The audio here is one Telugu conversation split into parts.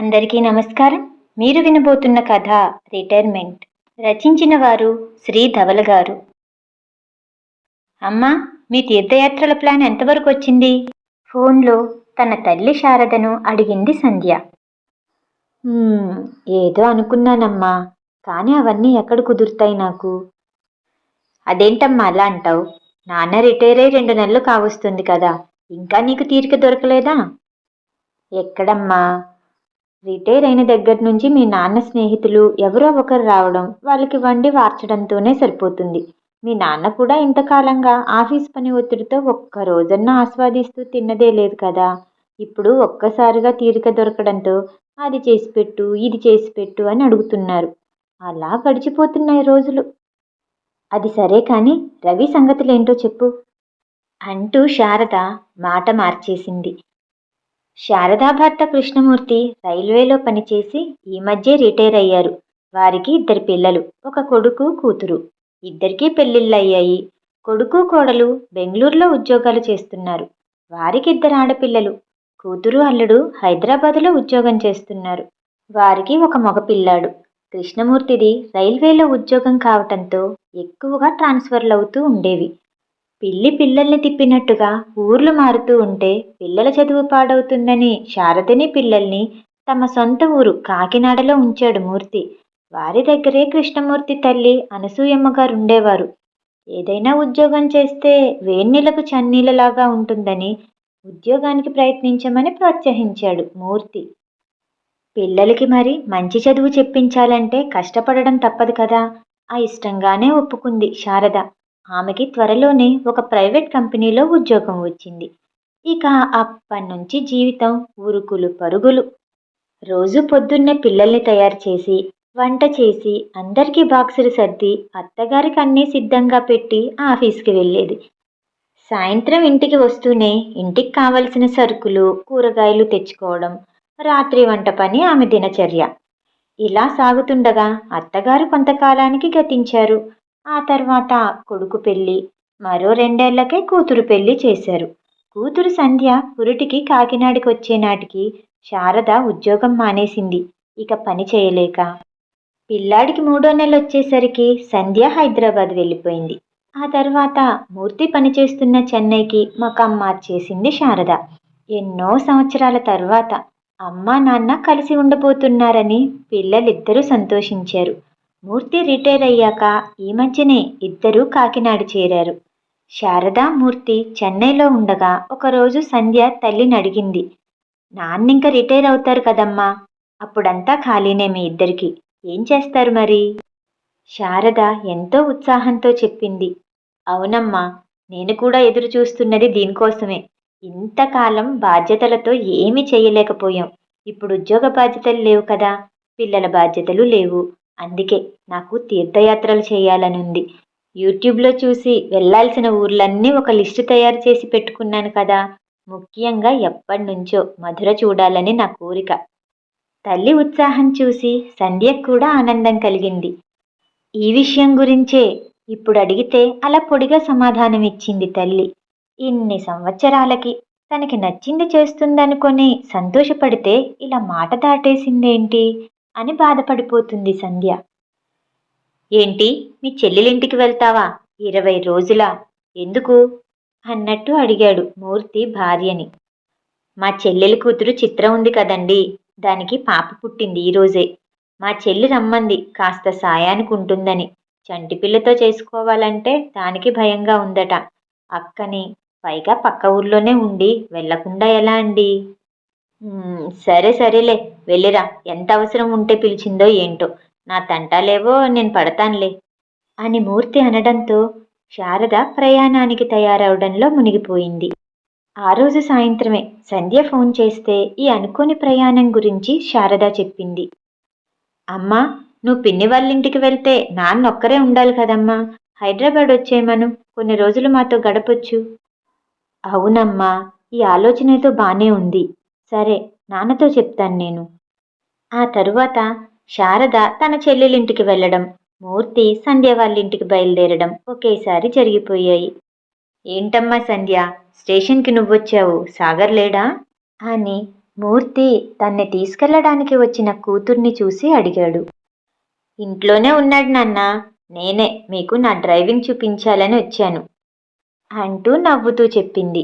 అందరికీ నమస్కారం. మీరు వినబోతున్న కథ రిటైర్మెంట్. రచించిన వారు శ్రీ ధవల గారు. అమ్మా మీ తీర్థయాత్రల ప్లాన్ ఎంతవరకు వచ్చింది? ఫోన్లో తన తల్లి శారదను అడిగింది సంధ్య. ఏదో అనుకున్నానమ్మా కానీ అవన్నీ ఎక్కడ కుదురుతాయి నాకు? అదేంటమ్మా అలా అంటావు? నాన్న రిటైర్ అయి రెండు నెలలు కావస్తుంది కదా ఇంకా నీకు తీరిక దొరకలేదా? ఎక్కడమ్మా? రిటైర్ అయిన దగ్గర నుంచి మీ నాన్న స్నేహితులు ఎవరో ఒకరు రావడం వాళ్ళకి వండి వార్చడంతోనే సరిపోతుంది. మీ నాన్న కూడా ఇంతకాలంగా ఆఫీస్ పని ఒత్తిడితో ఒక్క రోజన్నా ఆస్వాదిస్తూ తిన్నదే లేదు కదా. ఇప్పుడు ఒక్కసారిగా తీరిక దొరకడంతో అది చేసి పెట్టు ఇది చేసి పెట్టు అని అడుగుతున్నారు. అలా గడిచిపోతున్నాయి రోజులు. అది సరే కానీ రవి సంగతులేంటో చెప్పు. అంటూ శారద మాట మార్చేసింది. శారదా భర్త కృష్ణమూర్తి రైల్వేలో పనిచేసి ఈ మధ్య రిటైర్ అయ్యారు. వారికి ఇద్దరు పిల్లలు ఒక కొడుకు కూతురు. ఇద్దరికీ పెళ్ళిళ్ళు అయ్యాయి కొడుకు కోడలు బెంగళూరులో ఉద్యోగాలు చేస్తున్నారు. వారికి ఇద్దరు ఆడపిల్లలు. కూతురు అల్లుడు హైదరాబాదులో ఉద్యోగం చేస్తున్నారు. వారికి ఒక మగపిల్లాడు. కృష్ణమూర్తిది రైల్వేలో ఉద్యోగం కావటంతో ఎక్కువగా ట్రాన్స్ఫర్లు అవుతూ ఉండేవి. పిల్లి పిల్లల్ని తిప్పినట్టుగా ఊర్లు మారుతూ ఉంటే పిల్లల చదువు పాడవుతుందని శారదని పిల్లల్ని తమ సొంత ఊరు కాకినాడలో ఉంచాడు మూర్తి. వారి దగ్గరే కృష్ణమూర్తి తల్లి అనసూయమ్మ గారు ఉండేవారు ఏదైనా ఉద్యోగం చేస్తే వేన్నీలకు చన్నీళ్ళలాగా ఉంటుందని ఉద్యోగానికి ప్రయత్నించమని ప్రోత్సహించాడు మూర్తి. పిల్లలకి మరి మంచి చదువు చెప్పించాలంటే కష్టపడడం తప్పదు కదా ఆ ఇష్టంగానే ఒప్పుకుంది శారద. ఆమెకి త్వరలోనే ఒక ప్రైవేట్ కంపెనీలో ఉద్యోగం వచ్చింది. ఇక అప్పటి నుంచి జీవితం ఉరుకులు పరుగులు. రోజు పొద్దున్నే పిల్లల్ని తయారు చేసి వంట చేసి అందరికీ బాక్సులు సర్ది అత్తగారికి అన్నీ సిద్ధంగా పెట్టి ఆఫీస్కి వెళ్ళేది. సాయంత్రం ఇంటికి వస్తూనే ఇంటికి కావలసిన సరుకులు కూరగాయలు తెచ్చుకోవడం రాత్రి వంట పని ఆమె దినచర్య. ఇలా సాగుతుండగా అత్తగారు కొంతకాలానికి గతించారు. ఆ తర్వాత కొడుకు పెళ్ళి మరో రెండేళ్ళకే కూతురు పెళ్ళి చేశారు. కూతురు సంధ్య పురిటికి కాకినాడకి వచ్చేనాటికి శారద ఉద్యోగం మానేసింది. ఇక పని చేయలేక పిల్లాడికి మూడో నెల వచ్చేసరికి సంధ్య హైదరాబాద్ వెళ్ళిపోయింది. ఆ తర్వాత మూర్తి పనిచేస్తున్న చెన్నైకి మకాం మార్చేసింది శారద. ఎన్నో సంవత్సరాల తర్వాత అమ్మా నాన్న కలిసి ఉండబోతున్నారని పిల్లలిద్దరూ సంతోషించారు. మూర్తి రిటైర్ అయ్యాక ఈ మధ్యనే ఇద్దరూ కాకినాడ చేరారు. శారదా మూర్తి చెన్నైలో ఉండగా ఒకరోజు సంధ్య తల్లిని అడిగింది నాన్నింక రిటైర్ అవుతారు కదమ్మా అప్పుడంతా ఖాళీనే మీ ఇద్దరికి. ఏం చేస్తారు మరి? శారద ఎంతో ఉత్సాహంతో చెప్పింది అవునమ్మా నేను కూడా ఎదురు చూస్తున్నది దీనికోసమే. ఇంతకాలం బాధ్యతలతో ఏమీ చేయలేకపోయాం. ఇప్పుడు ఉద్యోగ బాధ్యతలు లేవు కదా పిల్లల బాధ్యతలు లేవు. అందుకే నాకు తీర్థయాత్రలు చేయాలని ఉంది. యూట్యూబ్లో చూసి వెళ్ళాల్సిన ఊర్లన్నీ ఒక లిస్టు తయారు చేసి పెట్టుకున్నాను కదా. ముఖ్యంగా ఎప్పటి నుంచో మధుర చూడాలని నా కోరిక. తల్లి ఉత్సాహం చూసి సంధ్యకు కూడా ఆనందం కలిగింది. ఈ విషయం గురించే ఇప్పుడు అడిగితే అలా పొడిగా సమాధానం ఇచ్చింది తల్లి. ఇన్ని సంవత్సరాలకి తనకి నచ్చింది చేస్తుందనుకొని సంతోషపడితే ఇలా మాట దాటేసిందేంటి? అని బాధపడిపోతుంది సంధ్య. ఏంటి? మీ చెల్లెలింటికి వెళ్తావా? ఇరవై రోజులా? ఎందుకు? అన్నట్టు అడిగాడు మూర్తి భార్యని. మా చెల్లెలి కూతురు చిత్రం ఉంది కదండి దానికి పాప పుట్టింది ఈరోజే మా చెల్లి రమ్మంది కాస్త సాయానికి ఉంటుందని. చంటి పిల్లతో చేసుకోవాలంటే దానికి భయంగా ఉందట. అక్కని పైగా పక్క ఊర్లోనే ఉండి వెళ్ళకుండా ఎలా అండి? సరే సరేలే వెళ్ళిరా. ఎంత అవసరం ఉంటే పిలిచిందో ఏంటో. నా తంటాలేవో నేను పడతానులే అని మూర్తి అనడంతో శారద ప్రయాణానికి తయారవడంలో మునిగిపోయింది. ఆ రోజు సాయంత్రమే సంధ్య ఫోన్ చేస్తే ఈ అనుకోని ప్రయాణం గురించి శారద చెప్పింది. అమ్మా నువ్వు పిన్ని వాళ్ళ ఇంటికి వెళ్తే నాన్న ఒక్కరే ఉండాలి కదమ్మా. హైదరాబాద్ వచ్చేయమను కొన్ని రోజులు మాతో గడపొచ్చు. అవునమ్మా ఈ ఆలోచనతో బానే ఉంది. సరే నాన్నతో చెప్తాను నేను. ఆ తరువాత శారద తన చెల్లెలింటికి వెళ్ళడం మూర్తి సంధ్య వాళ్ళ ఇంటికి బయలుదేరడం ఒకేసారి జరిగిపోయాయి. ఏంటమ్మా సంధ్య స్టేషన్కి నువ్వొచ్చావు? సాగర్ లేడా? అని మూర్తి తన్ని తీసుకెళ్ళడానికి వచ్చిన కూతుర్ని చూసి అడిగాడు. ఇంట్లోనే ఉన్నాడు నాన్న నేనే మీకు నా డ్రైవింగ్ చూపించాలని వచ్చాను అంటూ నవ్వుతూ చెప్పింది.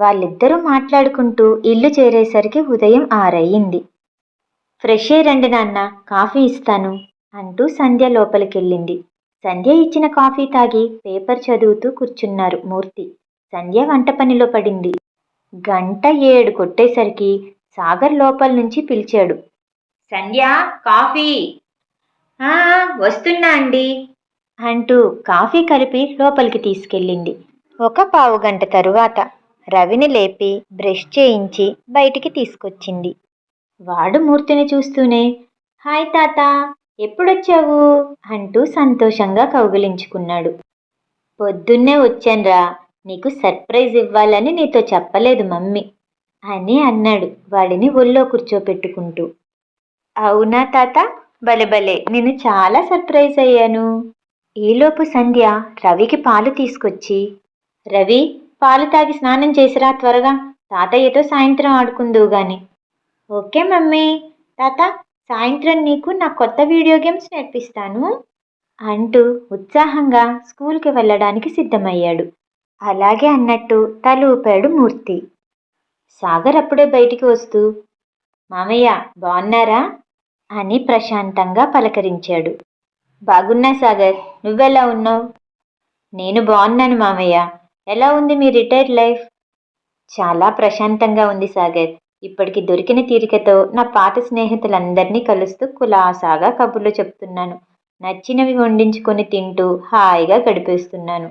వాళ్ళిద్దరూ మాట్లాడుకుంటూ ఇల్లు చేరేసరికి ఉదయం ఆరయ్యింది ఫ్రెష్ అయ్యి రండి నాన్న కాఫీ ఇస్తాను అంటూ సంధ్య లోపలికెళ్ళింది. సంధ్య ఇచ్చిన కాఫీ తాగి పేపర్ చదువుతూ కూర్చున్నారు మూర్తి. సంధ్య వంట పనిలో పడింది. గంట ఏడు కొట్టేసరికి సాగర్ లోపల నుంచి పిలిచాడు. సంధ్య కాఫీ. వస్తున్నా అండి. అంటూ కాఫీ కలిపి లోపలికి తీసుకెళ్ళింది. ఒక పావు గంట తరువాత రవిని లేపి బ్రష్ చేయించి బయటికి తీసుకొచ్చింది. వాడు మూర్తిని చూస్తూనే హాయ్ తాత ఎప్పుడొచ్చావు? అంటూ సంతోషంగా కౌగిలించుకున్నాడు. పొద్దున్నే వచ్చాన్రా నీకు సర్ప్రైజ్ ఇవ్వాలని నీతో చెప్పలేదు మమ్మీ అని అన్నాడు వాడిని ఒళ్ళో కూర్చోపెట్టుకుంటూ. అవునా తాత భలే భలే నేను చాలా సర్ప్రైజ్ అయ్యాను. ఈలోపు సంధ్య రవికి పాలు తీసుకొచ్చి రవి పాలు తాగి స్నానం చేసిరా త్వరగా. తాతయ్యతో సాయంత్రం ఆడుకుందువు గాని. Okay mummy. తాత సాయంత్రం నీకు నా కొత్త వీడియో గేమ్స్ నేర్పిస్తాను అంటూ ఉత్సాహంగా స్కూల్కి వెళ్ళడానికి సిద్ధమయ్యాడు. అలాగే అన్నట్టు తల ఊపాడు మూర్తి. సాగర్ అప్పుడే బయటికి వస్తూ మామయ్య బాగున్నారా? అని ప్రశాంతంగా పలకరించాడు. బాగున్నా సాగర్ నువ్వెలా ఉన్నావు? నేను బాగున్నాను మామయ్య. ఎలా ఉంది మీ రిటైర్డ్ లైఫ్ చాలా ప్రశాంతంగా ఉంది సాగర్. ఇప్పటికి దొరికిన తీరికతో నా పాత స్నేహితులందరినీ కలుస్తూ కులాసాగా కబుర్లు చెప్తున్నాను. నచ్చినవి వండించుకొని తింటూ హాయిగా గడిపేస్తున్నాను.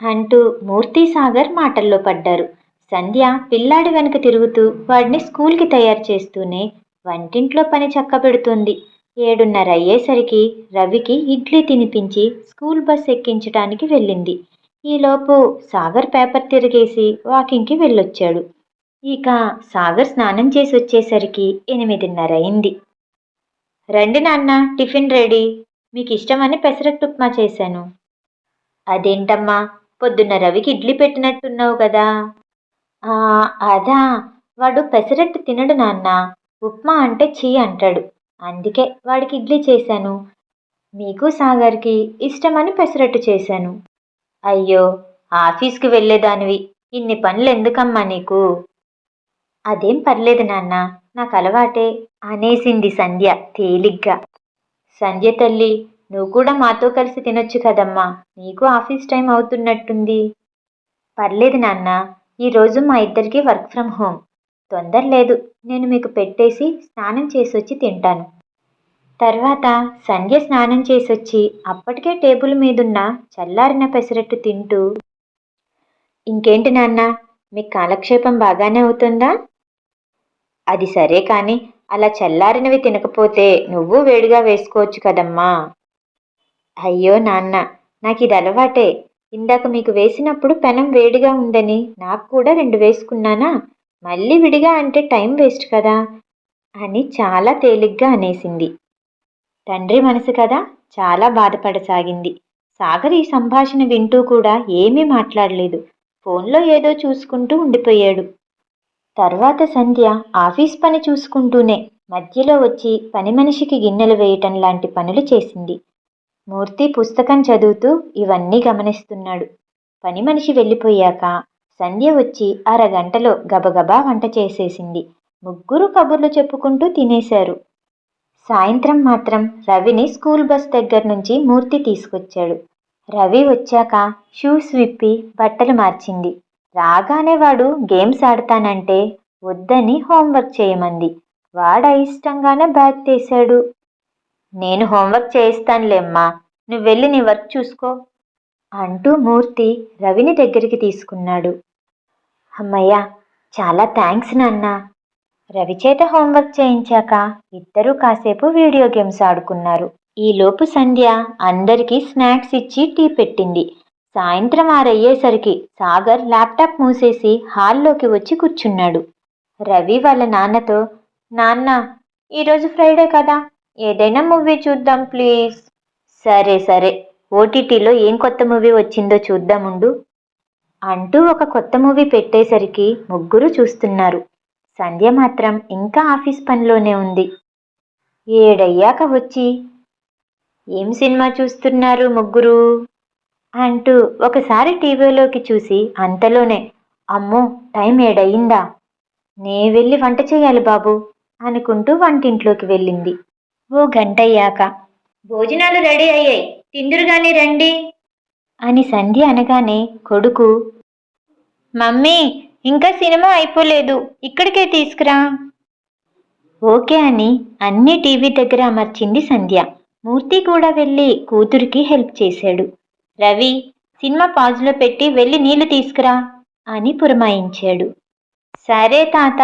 అంటూ మూర్తి సాగర్ మాటల్లో పడ్డారు. సంధ్య పిల్లాడి వెనుక తిరుగుతూ వాడిని స్కూల్కి తయారు చేస్తూనే వంటింట్లో పని చక్కబెడుతుంది. ఏడున్నర అయ్యేసరికి రవికి ఇడ్లీ తినిపించి స్కూల్ బస్ ఎక్కించడానికి వెళ్ళింది. ఈలోపు సాగర్ పేపర్ తిరిగేసి వాకింగ్కి వెళ్ళొచ్చాడు. ఇక సాగర్ స్నానం చేసి వచ్చేసరికి ఎనిమిదిన్నర అయింది రండి నాన్న టిఫిన్ రెడీ. మీకు ఇష్టమని పెసరట్టు ఉప్మా చేశాను. అదేంటమ్మా పొద్దున్న రవికి ఇడ్లీ పెట్టినట్టున్నావు కదా. అదా వాడు పెసరట్టు తినడు నాన్న ఉప్మా అంటే చీ అంటాడు. అందుకే వాడికి ఇడ్లీ చేశాను. మీకు సాగర్కి ఇష్టమని పెసరట్టు చేశాను. అయ్యో ఆఫీస్కి వెళ్ళేదానివి. ఇన్ని పనులు ఎందుకమ్మా నీకు? అదేం పర్లేదు నాన్న నాకు అలవాటే అనేసింది సంధ్య తేలిగ్గా. సంధ్య తల్లి నువ్వు కూడా మాతో కలిసి తినొచ్చు కదమ్మా నీకు ఆఫీస్ టైం అవుతున్నట్టుంది. పర్లేదు నాన్న ఈరోజు మా ఇద్దరికి వర్క్ ఫ్రమ్ హోమ్. తొందర లేదు నేను మీకు పెట్టేసి స్నానం చేసొచ్చి తింటాను. తర్వాత సంధ్య స్నానం చేసొచ్చి అప్పటికే టేబుల్ మీదున్న చల్లారిన పెసరట్టు తింటూ ఇంకేంటి నాన్న మీకు కాలక్షేపం బాగానే అవుతుందా? అది సరే కానీ అలా చల్లారినవి తినకపోతే నువ్వు వేడిగా వేసుకోవచ్చు కదమ్మా. అయ్యో నాన్న నాకు ఇది అలవాటే. ఇందాక మీకు వేసినప్పుడు పెనం వేడిగా ఉందని నాకు కూడా రెండు వేసుకున్నానా? మళ్ళీ విడిగా అంటే టైం వేస్ట్ కదా అని చాలా తేలిగ్గా అనేసింది. తండ్రి మనసు కదా చాలా బాధపడసాగింది. సాగర్ ఈ సంభాషణ వింటూ కూడా ఏమీ మాట్లాడలేదు. ఫోన్లో ఏదో చూసుకుంటూ ఉండిపోయాడు. తర్వాత సంధ్య ఆఫీస్ పని చూసుకుంటూనే మధ్యలో వచ్చి పని మనిషికి గిన్నెలు వేయటం లాంటి పనులు చేసింది. మూర్తి పుస్తకం చదువుతూ ఇవన్నీ గమనిస్తున్నాడు. పని మనిషి వెళ్ళిపోయాక సంధ్య వచ్చి అరగంటలో గబగబా వంట చేసేసింది. ముగ్గురు కబుర్లు చెప్పుకుంటూ తినేశారు. సాయంత్రం మాత్రం రవిని స్కూల్ బస్ దగ్గర నుంచి మూర్తి తీసుకొచ్చాడు. రవి వచ్చాక షూస్ విప్పి బట్టలు మార్చింది. రాగానే వాడు గేమ్స్ ఆడతానంటే వద్దని హోంవర్క్ చేయమంది. వాడ ఇష్టంగానే బ్యాగ్ తీశాడు. నేను హోంవర్క్ చేయిస్తానులేమ్మా నువ్వు వెళ్ళి నీ వర్క్ చూసుకో అంటూ మూర్తి రవిని దగ్గరికి తీసుకున్నాడు. అమ్మయ్య చాలా థ్యాంక్స్ నాన్న. రవి చేత హోంవర్క్ చేయించాక ఇద్దరూ కాసేపు వీడియో గేమ్స్ ఆడుకున్నారు. ఈలోపు సంధ్య అందరికీ స్నాక్స్ ఇచ్చి టీ పెట్టింది. సాయంత్రం ఆరయ్యేసరికి సాగర్ ల్యాప్టాప్ మూసేసి హాల్లోకి వచ్చి కూర్చున్నాడు. రవి వాళ్ళ నాన్నతో నాన్న ఈరోజు ఫ్రైడే కదా ఏదైనా మూవీ చూద్దాం ప్లీజ్. సరే సరే ఓటీటీలో ఏం కొత్త మూవీ వచ్చిందో చూద్దాముండు అంటూ ఒక కొత్త మూవీ పెట్టేసరికి ముగ్గురు చూస్తున్నారు. సంధ్య మాత్రం ఇంకా ఆఫీస్ పనిలోనే ఉంది. ఏడయ్యాక వచ్చి ఏం సినిమా చూస్తున్నారు ముగ్గురు? అంటూ ఒకసారి టీవీలోకి చూసి అంతలోనే. అమ్మో టైం ఏడయిందా? నే వెళ్ళి వంట చేయాలి బాబు అనుకుంటూ వంటింట్లోకి వెళ్ళింది. ఓ గంటయ్యాక భోజనాలు రెడీ అయ్యాయి. తిందురుగానే రండి. అని సంధ్య అనగానే కొడుకు మమ్మీ ఇంకా సినిమా అయిపోలేదు. ఇక్కడికే తీసుకురా. ఓకే అని అన్ని టీవీ దగ్గర అమర్చింది సంధ్య. మూర్తి కూడా వెళ్ళి కూతురికి హెల్ప్ చేశాడు. రవి సినిమా పాజ్లో పెట్టి వెళ్ళి నీళ్ళు తీసుకురా అని పురమాయించాడు. సరే తాత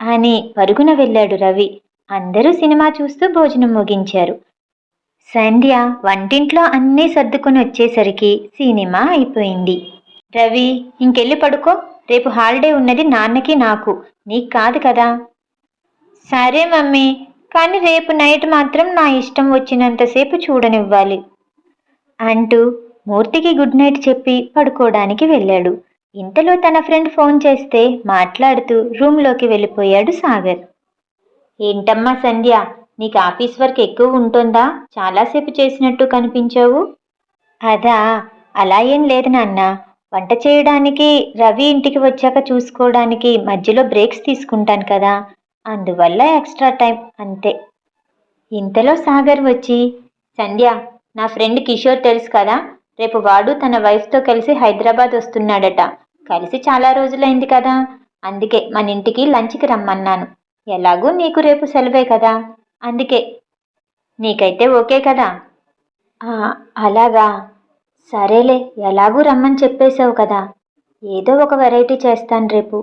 అని పరుగున వెళ్ళాడు రవి. అందరూ సినిమా చూస్తూ భోజనం ముగించారు. సంధ్య వంటింట్లో అన్నీ సర్దుకొని వచ్చేసరికి సినిమా అయిపోయింది. రవి ఇంకెళ్ళి పడుకో. రేపు హాలిడే ఉన్నది నాన్నకి నాకు. నీకు కాదు కదా? సరే మమ్మీ కానీ రేపు నైట్ మాత్రం నా ఇష్టం వచ్చినంతసేపు చూడనివ్వాలి అంటూ మూర్తికి గుడ్ నైట్ చెప్పి పడుకోవడానికి వెళ్ళాడు. ఇంతలో తన ఫ్రెండ్ ఫోన్ చేస్తే మాట్లాడుతూ రూమ్లోకి వెళ్ళిపోయాడు సాగర్. ఏంటమ్మా సంధ్య నీకు ఆఫీస్ వర్క్ ఎక్కువ ఉంటుందా? చాలాసేపు చేసినట్టు కనిపించావు? అదా అలా ఏం లేదు నాన్న. వంట చేయడానికి రవి ఇంటికి వచ్చాక చూసుకోవడానికి మధ్యలో బ్రేక్స్ తీసుకుంటాను కదా అందువల్ల ఎక్స్ట్రా టైం అంతే. ఇంతలో సాగర్ వచ్చి సంధ్య నా ఫ్రెండ్ కిషోర్ తెలుసు కదా రేపు వాడు తన వైఫ్తో కలిసి హైదరాబాద్ వస్తున్నాడట. కలిసి చాలా రోజులైంది కదా అందుకే మన ఇంటికి లంచ్కి రమ్మన్నాను. ఎలాగూ నీకు రేపు సెలవే కదా అందుకే. నీకైతే ఓకే కదా. అలాగా. సరేలే ఎలాగూ రమ్మని చెప్పేశావు కదా. ఏదో ఒక వెరైటీ చేస్తాను రేపు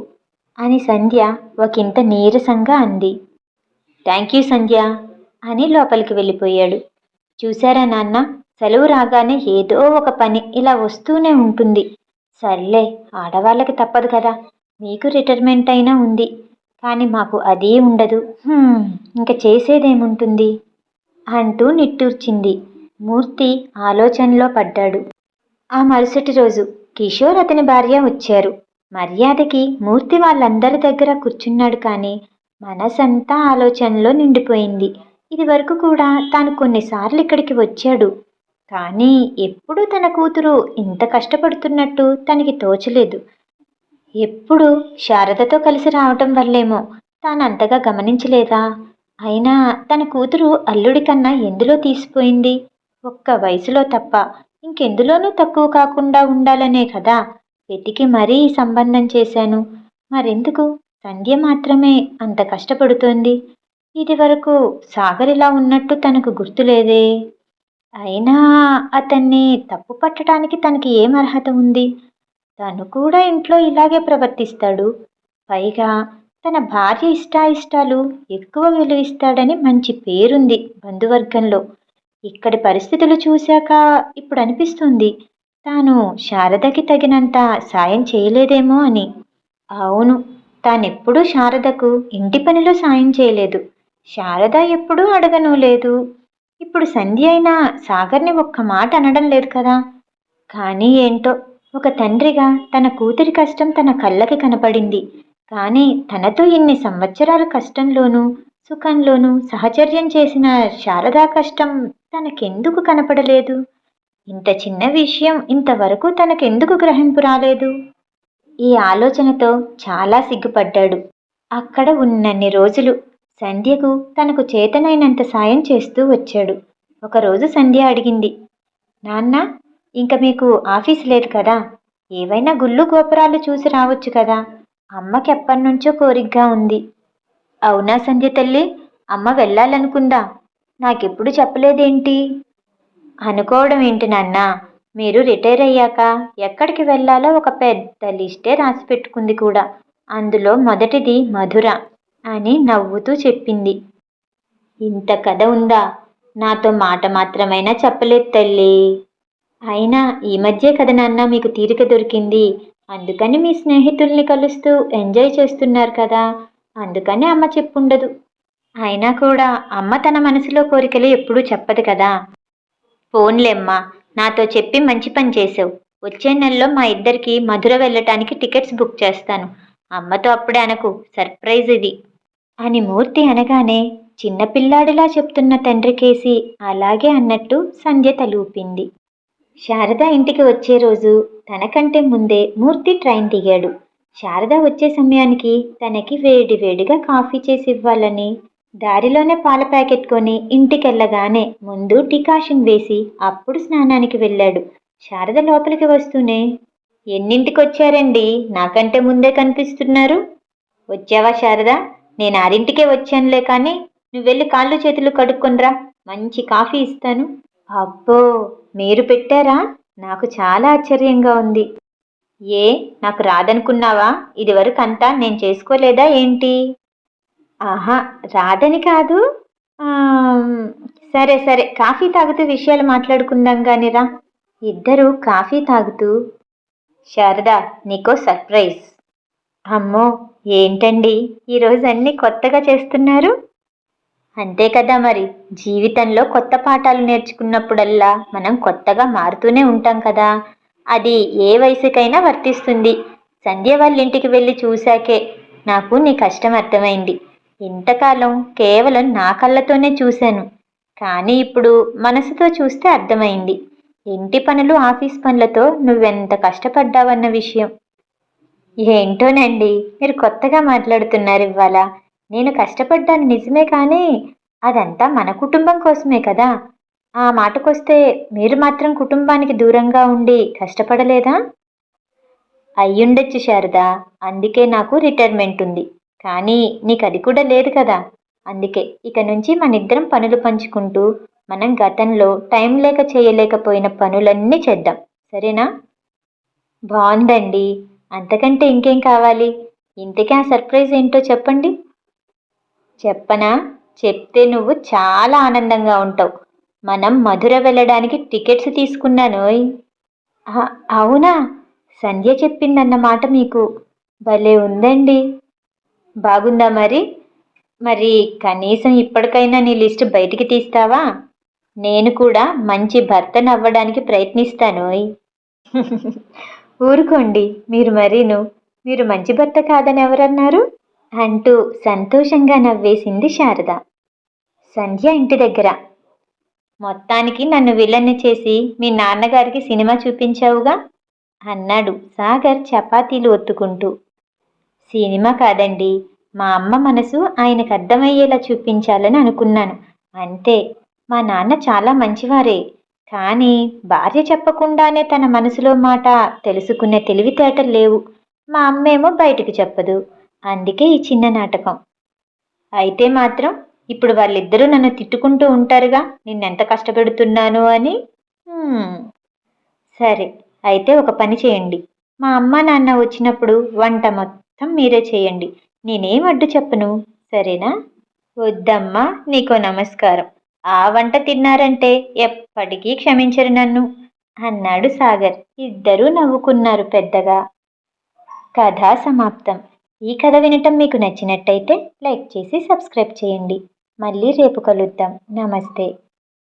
అని సంధ్య ఒకంత నీరసంగా అంది. థ్యాంక్ యూ సంధ్య అని లోపలికి వెళ్ళిపోయాడు. చూసారా నాన్న సెలవు రాగానే ఏదో ఒక పని ఇలా వస్తూనే ఉంటుంది. సర్లే ఆడవాళ్ళకి తప్పదు కదా మీకు రిటైర్మెంట్ అయినా ఉంది కానీ మాకు అదీ ఉండదు. ఇంకా చేసేదేముంటుంది? అంటూ నిట్టూర్చింది. మూర్తి ఆలోచనలో పడ్డాడు. ఆ మరుసటి రోజు కిషోర్ అతని భార్య వచ్చారు. మర్యాదకి మూర్తి వాళ్ళందరి దగ్గర కూర్చున్నాడు కానీ మనసంతా ఆలోచనలో నిండిపోయింది. ఇది వరకు కూడా తాను కొన్నిసార్లు ఇక్కడికి వచ్చాడు. కానీ ఎప్పుడూ తన కూతురు ఇంత కష్టపడుతున్నట్టు తనకి తోచలేదు. ఎప్పుడు శారదతో కలిసి రావటం వల్లేమో తాను అంతగా గమనించలేదా? అయినా తన కూతురు అల్లుడి కన్నా ఎందులో తీసిపోయింది? ఒక్క వయసులో తప్ప ఇంకెందులోనూ తక్కువ కాకుండా ఉండాలనే కదా. వెతికి మరీ సంబంధం చేశాను. మరెందుకు? సంధ్య మాత్రమే అంత కష్టపడుతోంది. ఇది వరకు సాగర్ ఇలా ఉన్నట్టు తనకు గుర్తులేదే అయినా అతన్ని తప్పు పట్టడానికి తనకి ఏం అర్హత ఉంది? తను కూడా ఇంట్లో ఇలాగే ప్రవర్తిస్తాడు. పైగా తన భార్య ఇష్టాయిష్టాలు ఎక్కువ విలువిస్తాడని మంచి పేరుంది బంధువర్గంలో. ఇక్కడి పరిస్థితులు చూశాక ఇప్పుడు అనిపిస్తుంది. తాను శారదకి తగినంత సాయం చేయలేదేమో అని. అవును తానెప్పుడూ శారదకు ఇంటి పనిలో సాయం చేయలేదు. శారద ఎప్పుడూ అడగను లేదు. ఇప్పుడు సంధ్య అయినా సాగర్ని ఒక్క మాట అనడం లేదు కదా. కానీ ఏంటో ఒక తండ్రిగా తన కూతురి కష్టం తన కళ్ళకి కనపడింది. కానీ తనతో ఇన్ని సంవత్సరాల కష్టంలోనూ సుఖంలోనూ సహచర్యం చేసిన శారదా కష్టం తనకెందుకు కనపడలేదు? ఇంత చిన్న విషయం ఇంతవరకు తనకెందుకు గ్రహింపు రాలేదు? ఈ ఆలోచనతో చాలా సిగ్గుపడ్డాడు. అక్కడ ఉన్నన్ని రోజులు సంధ్యకు తనకు చేతనైనంత సాయం చేస్తూ వచ్చాడు. ఒకరోజు సంధ్య అడిగింది నాన్న ఇంక మీకు ఆఫీస్ లేదు కదా? ఏవైనా గుళ్ళు గోపురాలు చూసి రావచ్చు కదా? అమ్మకి ఎప్పటినుంచో కోరికగా ఉంది. అవునా సంధ్య తల్లి? అమ్మ వెళ్ళాలనుకుందా? నాకెప్పుడు చెప్పలేదేంటి? అనుకోవడం ఏంటి నాన్న? మీరు రిటైర్ అయ్యాక ఎక్కడికి వెళ్ళాలో ఒక పెద్ద లిస్టే రాసి పెట్టుకుంది కూడా. అందులో మొదటిది మధుర అని నవ్వుతూ చెప్పింది. ఇంత కథ ఉందా? నాతో మాట మాత్రమైనా చెప్పలేదు తల్లి. అయినా ఈ మధ్య కదా నాన్న మీకు తీరిక దొరికింది. అందుకని మీ స్నేహితుల్ని కలుస్తూ ఎంజాయ్ చేస్తున్నారు కదా. అందుకని అమ్మ చెప్పుండదు. అయినా కూడా అమ్మ తన మనసులో కోరికలు ఎప్పుడూ చెప్పదు కదా. ఫోన్లేమ్మా నాతో చెప్పి మంచి పని చేసావు వచ్చే నెలలో మా ఇద్దరికి మధుర వెళ్ళటానికి టికెట్స్ బుక్ చేస్తాను. అమ్మతో అప్పుడే అనకు సర్ప్రైజ్ ఇది. అని మూర్తి అనగానే చిన్నపిల్లాడిలా చెప్తున్న తండ్రికేసి అలాగే అన్నట్టు సంధ్య తలూపింది. శారద ఇంటికి వచ్చే రోజు తనకంటే ముందే మూర్తి ట్రైన్ దిగాడు. శారద వచ్చే సమయానికి తనకి వేడి వేడిగా కాఫీ చేసి ఇవ్వాలని. దారిలోనే పాల ప్యాకెట్ కొని ఇంటికెళ్ళగానే ముందు టికాషన్ వేసి అప్పుడు స్నానానికి వెళ్ళాడు. శారద లోపలికి వస్తూనే ఎన్నింటికి వచ్చారండి నాకంటే ముందే కనిపిస్తున్నారు. వచ్చావా శారద? నేను ఆరింటికే వచ్చానులే కానీ నువ్వు వెళ్ళి కాళ్ళు చేతులు కడుక్కొనిరా. మంచి కాఫీ ఇస్తాను. అబ్బో! మీరు పెట్టారా? నాకు చాలా ఆశ్చర్యంగా ఉంది. ఏ నాకు రాదనుకున్నావా? ఇదివరకు అంతా నేను చేసుకోలేదా ఏంటి? ఆహా రాదని కాదు. సరే సరే కాఫీ తాగుతూ విషయాలు మాట్లాడుకుందాం కానీరా ఇద్దరు కాఫీ తాగుతూ శారదా నీకో సర్ప్రైజ్. అమ్మో ఏంటండి? ఈరోజు అన్నీ కొత్తగా చేస్తున్నారు? అంతే కదా మరి. జీవితంలో కొత్త పాఠాలు నేర్చుకున్నప్పుడల్లా మనం కొత్తగా మారుతూనే ఉంటాం కదా. అది ఏ వయసుకైనా వర్తిస్తుంది. సంధ్య వాళ్ళ ఇంటికి వెళ్ళి చూశాకే నాకు నీ కష్టం అర్థమైంది. ఇంతకాలం కేవలం నా కళ్ళతోనే చూశాను. కానీ ఇప్పుడు మనసుతో చూస్తే అర్థమైంది. ఇంటి పనులు ఆఫీస్ పనులతో నువ్వెంత కష్టపడ్డావన్న విషయం. ఏంటోనండి మీరు కొత్తగా మాట్లాడుతున్నారు ఇవాళ. నేను కష్టపడ్డాను నిజమే కానీ అదంతా మన కుటుంబం కోసమే కదా. ఆ మాటకొస్తే మీరు మాత్రం కుటుంబానికి దూరంగా ఉండి కష్టపడలేదా? అయ్యుండొచ్చు శారదా అందుకే నాకు రిటైర్మెంట్ ఉంది. కానీ నీకు అది కూడా లేదు కదా. అందుకే ఇక నుంచి మనిద్దరం పనులు పంచుకుంటూ మనం గతంలో టైం లేక చేయలేకపోయిన పనులన్నీ చేద్దాం. సరేనా? బాగుందండి అంతకంటే ఇంకేం కావాలి? ఇంతకీ ఆ సర్ప్రైజ్ ఏంటో చెప్పండి. చెప్పనా? చెప్తే నువ్వు చాలా ఆనందంగా ఉంటావు. మనం మధుర వెళ్ళడానికి టికెట్స్ తీసుకున్నానోయ్. అవునా? సంధ్య చెప్పిందన్నమాట మీకు. భలే ఉందండి. బాగుందా మరి? మరి కనీసం ఇప్పటికైనా నీ లిస్ట్ బయటికి తీస్తావా? నేను కూడా మంచి భర్తను అవ్వడానికి ప్రయత్నిస్తానోయ్. ఊరుకోండి మీరు మరీను. మీరు మంచి భర్త కాదని ఎవరన్నారు? అంటూ సంతోషంగా నవ్వేసింది శారద. సంధ్య ఇంటి దగ్గర మొత్తానికి నన్ను విలన్ని చేసి మీ నాన్నగారికి సినిమా చూపించావుగా? అన్నాడు సాగర్ చపాతీలు ఒత్తుకుంటూ. సినిమా కాదండి మా అమ్మ మనసు ఆయనకు అర్థమయ్యేలా చూపించాలని అనుకున్నాను. అంతే మా నాన్న చాలా మంచివారే. కానీ భార్య చెప్పకుండానే తన మనసులో మాట తెలుసుకునే తెలివితేటలు లేవు. మా అమ్మేమో బయటకు చెప్పదు. అందుకే ఈ చిన్న నాటకం. అయితే మాత్రం ఇప్పుడు వాళ్ళిద్దరూ నన్ను తిట్టుకుంటూ ఉంటారుగా నిన్నెంత కష్టపెడుతున్నాను అని? సరే అయితే ఒక పని చేయండి. మా అమ్మ నాన్న వచ్చినప్పుడు వంట మొత్తం మీరే చేయండి. నేనేం అడ్డు చెప్పను సరేనా? వద్దమ్మా నీకో నమస్కారం. ఆ వంట తిన్నారంటే ఎప్పటికీ క్షమించరు నన్ను అన్నాడు సాగర్. ఇద్దరూ నవ్వుకున్నారు పెద్దగా. కథ సమాప్తం. ఈ కథ వినటం మీకు నచ్చినట్టయితే లైక్ చేసి సబ్స్క్రైబ్ చేయండి. మళ్ళీ రేపు కలుద్దాం. నమస్తే.